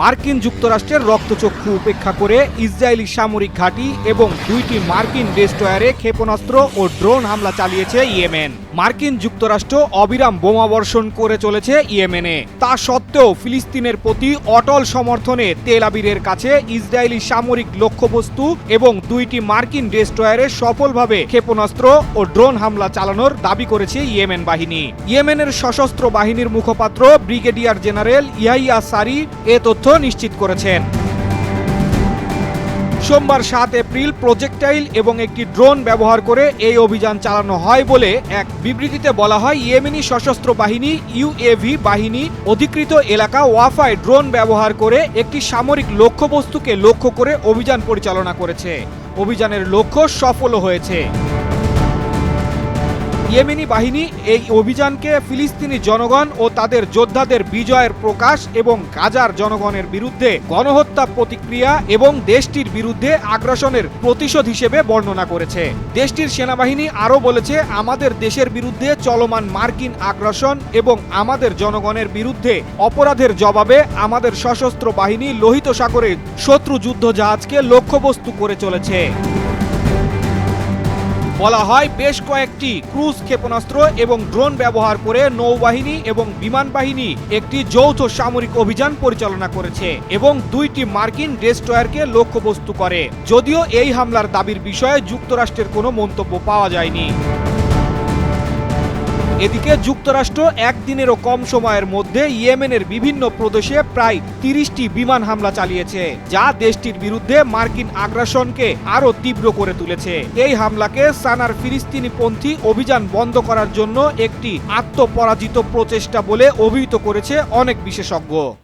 মার্কিন যুক্তরাষ্ট্রের রক্তচক্ষু উপেক্ষা করে ইসরায়েলি সামরিক ঘাঁটি এবং দুইটি মার্কিন ডেস্ট্রয়ারে ক্ষেপণাস্ত্র ও ড্রোন হামলা চালিয়েছে ইয়েমেন। মার্কিন যুক্তরাষ্ট্র অবিরাম বোমাবর্ষণ করে চলেছে ইয়েমেনে। তা সত্ত্বেও ফিলিস্তিনের প্রতি অটল সমর্থনে তেল আবিরের কাছে ইসরায়েলি সামরিক লক্ষ্যবস্তু এবং দুইটি মার্কিন ডেস্ট্রয়ারে সফলভাবে ক্ষেপণাস্ত্র ও ড্রোন হামলা চালানোর দাবি করেছে ইয়েমেন বাহিনী। ইয়েমেনের সশস্ত্র বাহিনীর মুখপাত্র ব্রিগেডিয়ার জেনারেল ইয়াইয়া সারি এ তথ্য নিশ্চিত করেছেন। সোমবার সাত এপ্রিল প্রজেক্টাইল এবং একটি ড্রোন ব্যবহার করে এই অভিযান চালানো হয় বলে এক বিবৃতিতে বলা হয়, ইয়েমেনি সশস্ত্র বাহিনী ইউএভি বাহিনী, অধিকৃত এলাকা ওয়াফায় ড্রোন ব্যবহার করে একটি সামরিক লক্ষ্যবস্তুকে লক্ষ্য করে অভিযান পরিচালনা করেছে। অভিযানের লক্ষ্য সফলও হয়েছে। ইয়েমেনি বাহিনী এই অভিযানকে ফিলিস্তিনি জনগণ ও তাদের যোদ্ধাদের বিজয়ের প্রকাশ এবং গাজার জনগণের বিরুদ্ধে গণহত্যা প্রতিক্রিয়া এবং দেশটির বিরুদ্ধে আগ্রাসনের প্রতিশোধ হিসেবে বর্ণনা করেছে। দেশটির সেনাবাহিনী আরও বলেছে, আমাদের দেশের বিরুদ্ধে চলমান মার্কিন আগ্রাসন এবং আমাদের জনগণের বিরুদ্ধে অপরাধের জবাবে আমাদের সশস্ত্র বাহিনী লোহিত সাগরে শত্রু যুদ্ধ জাহাজকে লক্ষ্যবস্তু করে চলেছে। বলা হয় বেশ কয়েকটি ক্রুজ ক্ষেপণাস্ত্র এবং ড্রোন ব্যবহার করে নৌবাহিনী এবং বিমান বাহিনী একটি যৌথ সামরিক অভিযান পরিচালনা করেছে এবং দুইটি মার্কিন ডেস্ট্রয়ারকে লক্ষ্যবস্তু করে। যদিও এই হামলার দাবির বিষয়ে যুক্তরাষ্ট্রের কোনো মন্তব্য পাওয়া যায়নি। এদিকে যুক্তরাষ্ট্র একদিনেরও কম সময়ের মধ্যে ইয়েমেনের বিভিন্ন প্রদেশে প্রায় তিরিশটি বিমান হামলা চালিয়েছে, যা দেশটির বিরুদ্ধে মার্কিন আগ্রাসনকে আরও তীব্র করে তুলেছে। এই হামলাকে সানার ফিলিস্তিনিপন্থী অভিযান বন্ধ করার জন্য একটি আত্মপরাজিত প্রচেষ্টা বলে অভিহিত করেছে অনেক বিশেষজ্ঞ।